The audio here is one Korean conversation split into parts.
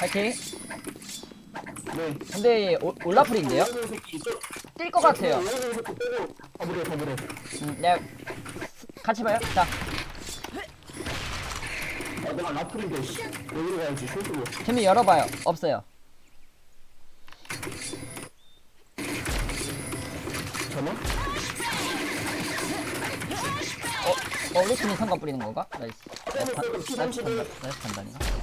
파이팅. 네. 근데 올- 올라풀인데요? 뛸 것 같아요. 아, 무려, 더 무려. 음, 네. 같이 봐요. 자, 아, 내가 라플인데, 씨. 여기로 가야지, 쇼트로. 재미 열어봐요. 없어요. 잠깐만. 어, 어, 루틴이 성과 뿌리는 건가? 나이스. 나이스 판- 피 나이스 30을. 판단, 나이스 판단이가.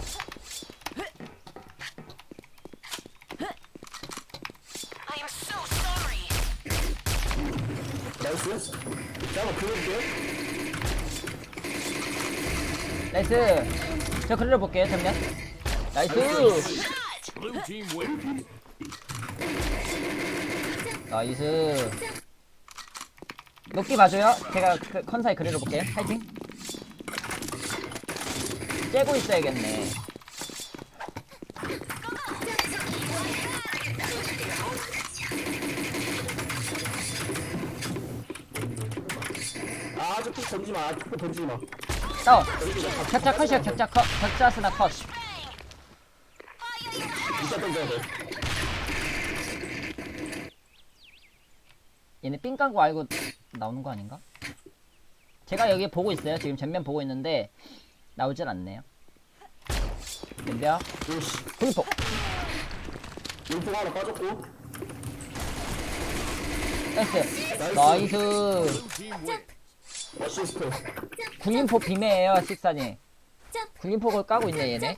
나이스. 잠깐만, 그려볼게요. 나이스. 저 그릴러 볼게요, 전면. 나이스. 나이스. 녹기 봐줘요. 제가 그 컨사에 그릴러 볼게요. 파이팅. 째고 있어야겠네. 던지지 마. 아, 피 던지지 마. 다운. 격자 컷이야, 격자 컷. 격자 스나 컷. 진짜 던져야 돼. 얘네 삥 깐거 알고 나오는 거 아닌가? 제가 여기 보고 있어요. 지금 전면 보고 있는데 나오질 않네요. 연병, 오씨. 공포. 용포 하나 빠졌고. 나이스. 나이스. 어시스트. 군인포 비매예요, 식사님. 군인포를 까고 있네, 얘네.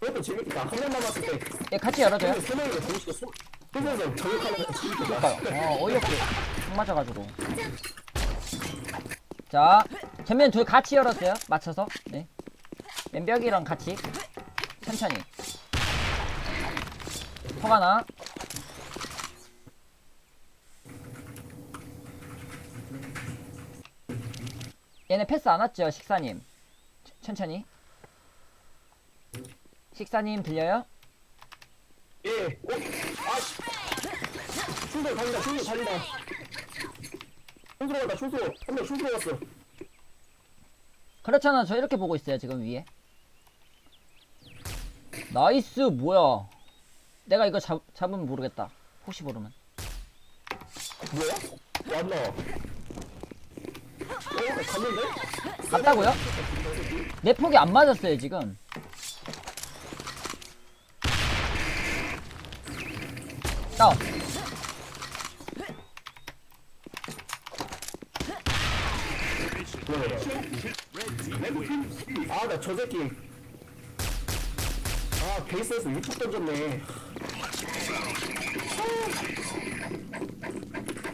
그것도 재밌겠다. 한 명 남았을 때. 얘 같이 열어줘요. 세 명이서 동시에 쏘. 쏘면서 저격하는 거 재밌겠다. 그러니까요. 어, 어이없게 총 맞아가지고. 자, 전면 둘 같이 열었어요. 맞춰서. 네. 왼벽이랑 같이. 천천히. 턱 하나. 얘네 패스 안 왔죠, 식사님. 천- 천천히. 식사님 들려요? 예. 오. 아씨. 충돌 달린다. 충돌 달린다. 충돌 간다. 충돌. 한명 충돌 갔어. 그렇잖아 저 이렇게 보고 있어요 지금 위에 나이스 뭐야 내가 이거 잡, 잡으면 모르겠다 혹시 모르면 뭐야? 왔나? 어? 갔는데? 갔다고요? 내 폭이 안 맞았어요 지금 다운 아, 나 저 새끼. 아, 베이스에서 유축 던졌네.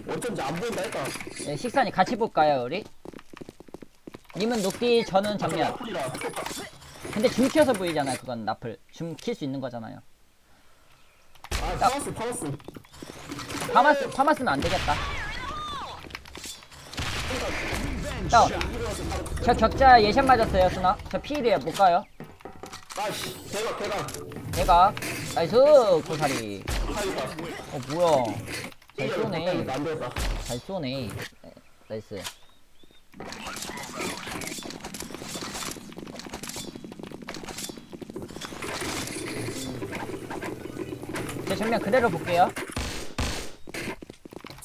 어쩐지 안 보인다 했다. 예, 식사님 같이 볼까요 우리? 님은 녹디 저는 정면. 근데 줌 키워서 보이잖아요 그건 나플 줌 킬 수 있는 거잖아요 아, 파마스, 파마스. 파마스, 파마스는 안 되겠다 다운 저 격자 예샷 맞았어요 스나 저 피일이에요 못 가요 아씨, 대각, 대각. 얘가 나이스 고사리. 어 뭐야. 잘 쏘네. 잘 쏘네. 네, 나이스. 제 전면 그대로 볼게요.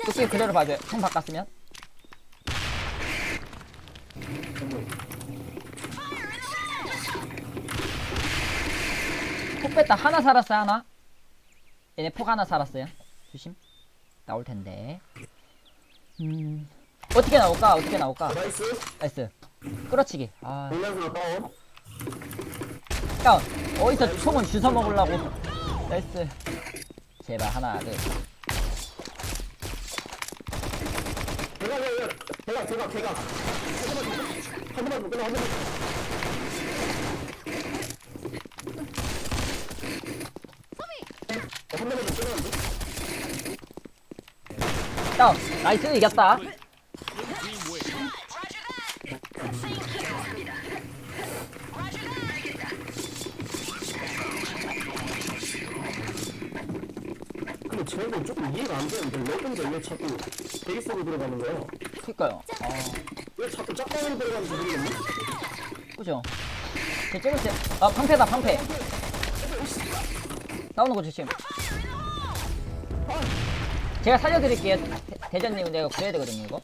뚝기 그대로 봐줘요. 총 바꿨으면 뺐다 하나 살았어요 하나? 얘네 폭 하나 살았어요. 조심. 나올 텐데. 음. 어떻게 나올까? 어떻게 나올까? 나이스. 나이스. 끌어치기. 아. 올라서 다운. 다운 어디서 총은 주워 먹으려고? 나이스. 제발 하나 둘. 대각, 대각, 대각, 대각. 한 번만 더, 한 번만 더. 어, 한 번만 더 끊었는데? 다운 나이스 이겼다. 근데 쟤 저거 조금 이해가 안 되는데 레전드 왜 자꾸 베이스로 들어가는 거야? 그니까요. 아, 왜 자꾸 짝방으로 들어가는지 모르겠네? 그죠? 제 찍을 때, 아, 방패다, 방패. 나오는 거 조심. 제가 살려드릴게요. 대, 대전님 내가 구해야 되거든요, 이거.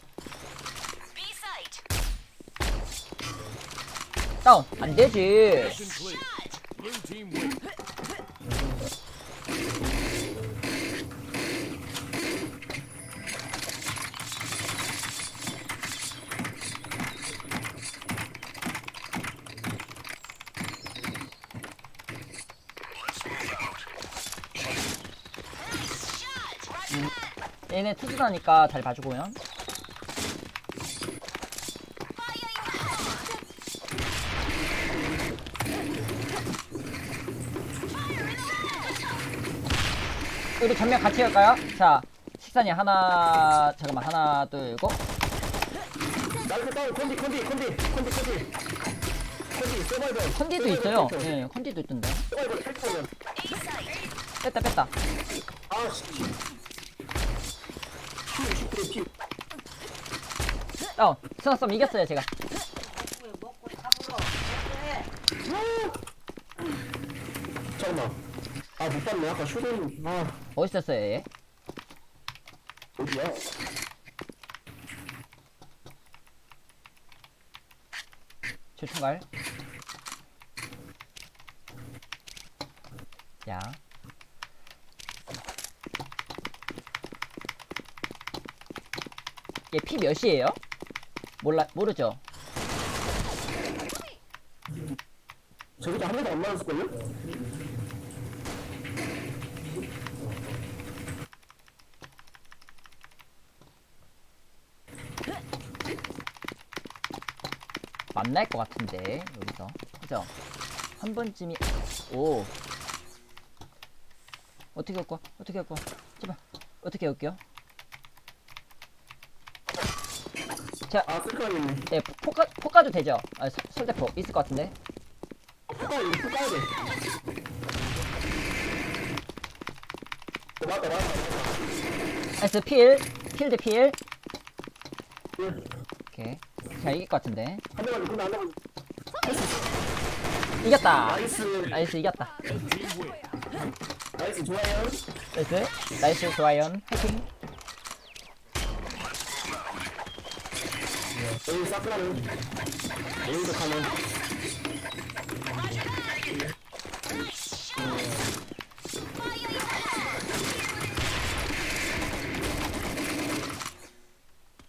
다운! 안 되지. 얘네 투수다니까 잘 봐주고요. 우리 전면 같이 할까요? 자, 식사님 하나, 잠깐만, 하나, 둘, 고. 나이스 다운 컨디 컨디 컨디 컨디 서바이벌 컨디도 있어요. 예, 컨디도 있던데. 서바이벌. 뺐다, 뺐다. 아씨 피 20kg 피 다운. 스나 썸 이겼어요, 제가. 잠깐만 아 못 봤네 아까 쇼딩 아 멋있었어요, 얘. 어디야 조총갈. 자. 얘 피 몇이에요? 몰라, 모르죠? 저기도 한 번도 안 맞았을걸요? 만날 것 같은데, 여기서. 그죠? 한 번쯤이, 오. 어떻게 할 거야? 어떻게 할 거야? 제발. 어떻게 할게요? 자, 아 쓸까겠네 네, 포, 포카, 포카도 되죠? 아, 설- 설대포 있을 것 같은데. 아 이거 또 까야 돼 어, 맞다 맞다 나이스, 필. 필드 필. 한 오케이. 자, 이길 것 같은데. 대만 근데 안 나가 이겼다. 나이스 나이스, 이겼다. 나이스 좋아요 나이스. 나이스, 좋아요. 해킹. 여기 사크라는 여기도 가는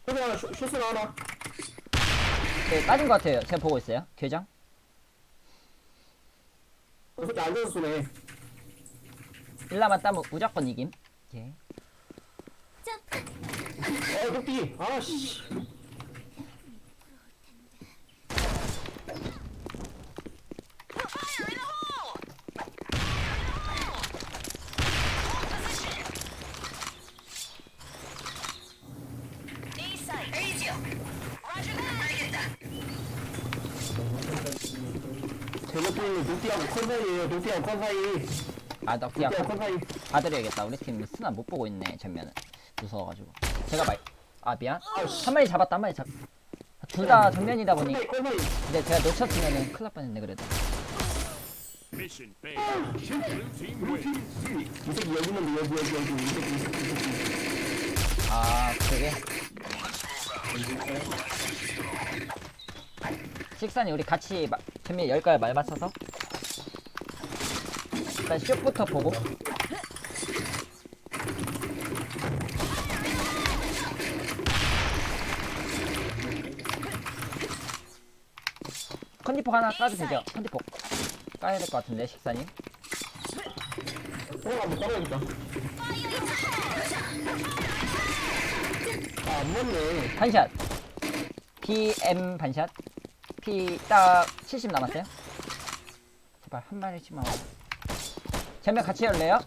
쇼스 하나 쇼- 쇼스 하나 네, 빠진 것 같아요. 제가 보고 있어요. 교장. 저 새끼 앉아서 쏘네 일라만 따면 무조건 이김. 예. 어 높이 아씨 컨 사이에요 높이하고 컨 사이 아, 나 그냥 높이하고 컨 사이 봐드려야겠다. 우리 팀 스나 못 보고 있네, 전면은. 무서워가지고. 제가 말, 아, 미안. 아씨 한 마리 잡았다, 한 마리 잡. 둘 다 정면이다 보니. 컨 사이 컨 사이 근데 제가 놓쳤으면은 큰일 날 뻔했네, 그래도. Mission failed. Blue team wins. 이 새끼 여기 있는데 여기 여기 여기 이 새끼 이 새끼 이 새끼 아, 그게. 식사님, 우리 같이 마, 전면 열까요, 말 맞춰서? 일단 슛부터 보고. 컨디폭 하나 까도 되죠? 컨디폭. 까야 될 것 같은데, 식사님. 어 한번 따라야겠다 아안 맞네 반샷. PM 반샷. P 딱 70 남았어요. 제발 한 마리씩만. 와. 전면 같이 열래요?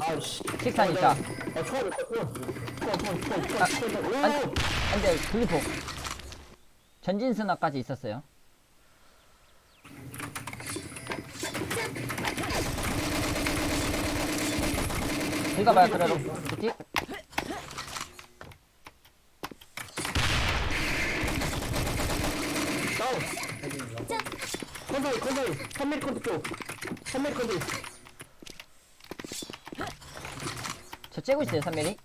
아씨 식사니까. 아 초월 초월 초월 초월 초월 초월 초월 안, 오 안 돼, 분리폭. 전진 스나까지 있었어요. 들어가봐요 그래도? 다운 컨사이 컨사이 3mm 컨트 쪽 3mm 컨트 저 째고 있어요 3mm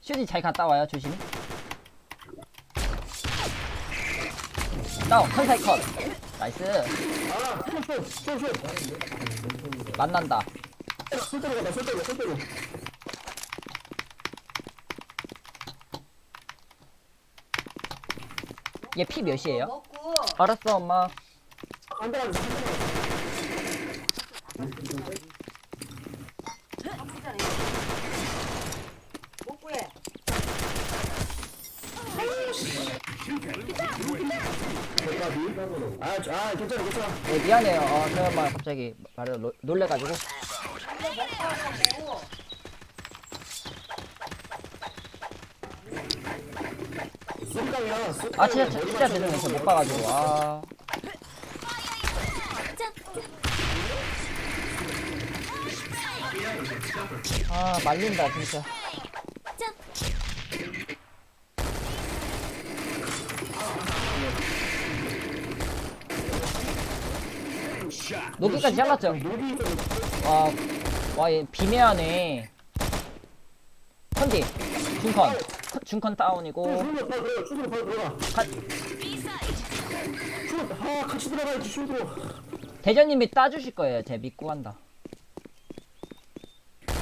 슈디 잘 갔다 와요 조심히. 다운 컨사이 컷. 나이스. 만난다. 손때려 가다 손때려 손때려 얘피 몇이에요? 알았어 엄마. 안돼 안돼 아프잖아. 먹고 해. 아, 저- 아 괜찮아 괜찮아. 네, 미안해요. 어, 그 엄마 갑자기 말해 놀- 놀래가지고. 아 진짜 진짜 죄송해요. 저못 봐가지고. 아. 아, 말린다, 진짜. 녹이까지 잘랐죠? 와, 와, 얘 비매하네. 컨디, 중컨. 컨- 중컨 다운이고. 들어가 들어가 아 같이 들어가야지 슈로 대전님이 따주실 거예요. 제 믿고 한다.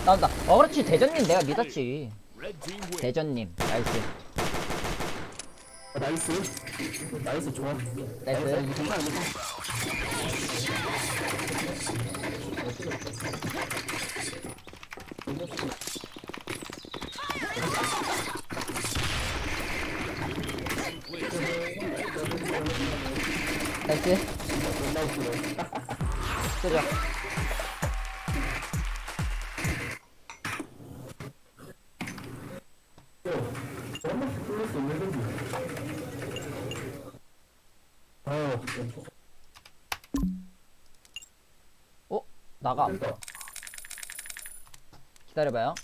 나온다. 어, 그렇지. 대전님 내가 믿었지. 대전님. 나이스. 아, 나이스 나이스 좋아 나이스. 괜찮아 괜찮아 나이스. 웃기네 쏘죠. 한번 풀릴 수 있는 건지 어 어? 나가. 됐다 기다려봐요.